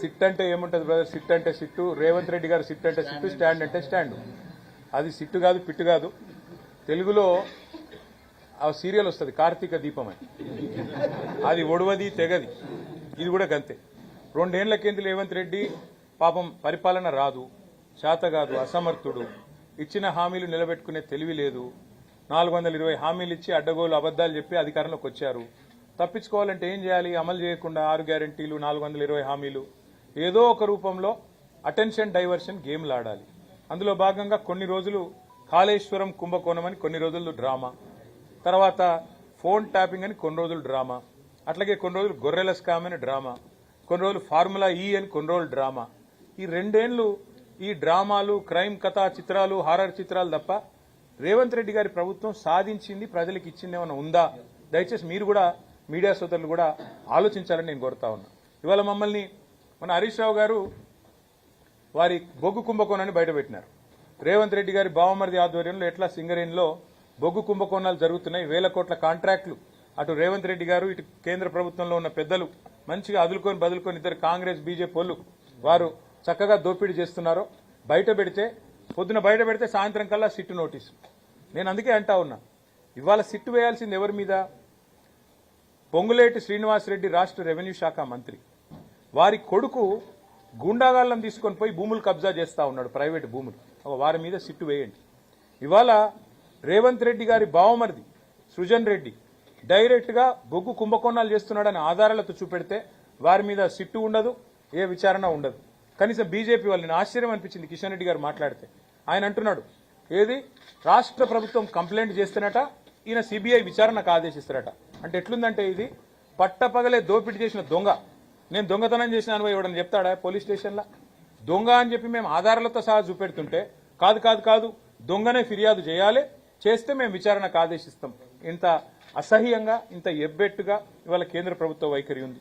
SIT అంటే ఏముంటుంది brother SIT అంటే సిట్టు. రేవంత్ రెడ్డి గారు సిట్ అంటే సిట్టు స్టాండ్ అంటే స్టాండ్. అది సిట్టు కాదు పిట్టు కాదు. తెలుగులో ఆ సీరియల్ వస్తుంది కార్తీక దీపం అని. అది ఒడవది తెగది. ఇది కూడా గంతే. రెండేళ్ళ కింద రేవంత్ రెడ్డి పాపం పరిపాలన రాదు శాత కాదు అసమర్థుడు. ఇచ్చిన హామీలు నిలబెట్టుకునే తెలివి లేదు. నాలుగు వందల ఇరవై హామీలు ఇచ్చి అడ్డగోలు అబద్దాలు చెప్పి అధికారంలోకి వచ్చారు. తప్పించుకోవాలంటే ఏం చేయాలి? అమలు చేయకుండా ఆరు గ్యారంటీలు నాలుగు వందల ఇరవై హామీలు. ఏదో ఒక రూపంలో అటెన్షన్ డైవర్షన్ గేమ్లు ఆడాలి అందులో భాగంగా కొన్ని రోజులు కాళేశ్వరం కుంభకోణం అని కొన్ని రోజులు డ్రామా. తర్వాత ఫోన్ ట్యాపింగ్ అని కొన్ని రోజులు డ్రామా. అట్లాగే కొన్ని రోజులు గొర్రెల స్కామ్ అని డ్రామా. కొన్ని రోజులు ఫార్ములా ఈ అని కొన్ని రోజులు డ్రామా. ఈ రెండేళ్ళు ఈ డ్రామాలు క్రైమ్ కథా చిత్రాలు హారర్ చిత్రాలు తప్ప రేవంత్ రెడ్డి గారి ప్రభుత్వం సాధించింది ప్రజలకు ఇచ్చింది ఏమైనా ఉందా? దయచేసి మీరు కూడా మీడియా సోదరులు కూడా ఆలోచించాలని నేను కోరుతా ఉన్నా. ఇవాళ మమ్మల్ని మన హరీష్ రావు గారు వారి బొగ్గు కుంభకోణాన్ని బయటపెట్టినారు. రేవంత్ రెడ్డి గారి బావమరిది ఆధ్వర్యంలో ఎట్లా సింగరేణిలో బొగ్గు కుంభకోణాలు జరుగుతున్నాయి వేల కోట్ల కాంట్రాక్టులు అటు రేవంత్ రెడ్డి గారు ఇటు కేంద్ర ప్రభుత్వంలో ఉన్న పెద్దలు మంచిగా అదులుకొని బదులుకొని ఇద్దరు కాంగ్రెస్ బీజేపీ వారు చక్కగా దోపిడీ చేస్తున్నారో బయట పెడితే పొద్దున బయట పెడితే సాయంత్రం కల్లా సిట్టు నోటీసు. నేను అందుకే అంటా ఉన్నా ఇవాళ సిట్టు వేయాల్సింది ఎవరి మీద? పొంగులేటి శ్రీనివాసరెడ్డి రాష్ట్ర రెవెన్యూ శాఖ మంత్రి. వారి కొడుకు గుండాగాళ్ళం తీసుకొని పోయి భూములు కబ్జా చేస్తా ఉన్నాడు ప్రైవేట్ భూములు. ఒక వారి మీద సిట్టు వేయండి. ఇవాళ రేవంత్ రెడ్డి గారి బావమరిది సృజన్ రెడ్డి డైరెక్ట్గా బొగ్గు కుంభకోణాలు చేస్తున్నాడని ఆధారాలతో చూపెడితే వారి మీద సిట్టు ఉండదు ఏ విచారణ ఉండదు. కనీసం బీజేపీ వాళ్ళని ఆశ్చర్యం అనిపించింది కిషన్ రెడ్డి గారు మాట్లాడితే. ఆయన అంటున్నాడు ఏది? రాష్ట్ర ప్రభుత్వం కంప్లైంట్ చేస్తేనట ఈయన సిబిఐ విచారణకు ఆదేశిస్తారట. అంటే ఎట్లుందంటే ఇది? పట్టపగలే దోపిడీ చేసిన దొంగ. నేను దొంగతనం చేసిన అనుభవం ఇవ్వడం చెప్తాడా? పోలీస్ స్టేషన్లో? దొంగ అని చెప్పి మేము ఆధారాలతో సహా చూపెడుతుంటే కాదు కాదు కాదు దొంగనే ఫిర్యాదు చేయాలి చేస్తే మేము విచారణకు ఆదేశిస్తాం. ఇంత అసహ్యంగా ఇంత ఎబ్బెట్టుగా ఇవాళ కేంద్ర ప్రభుత్వ వైఖరి ఉంది.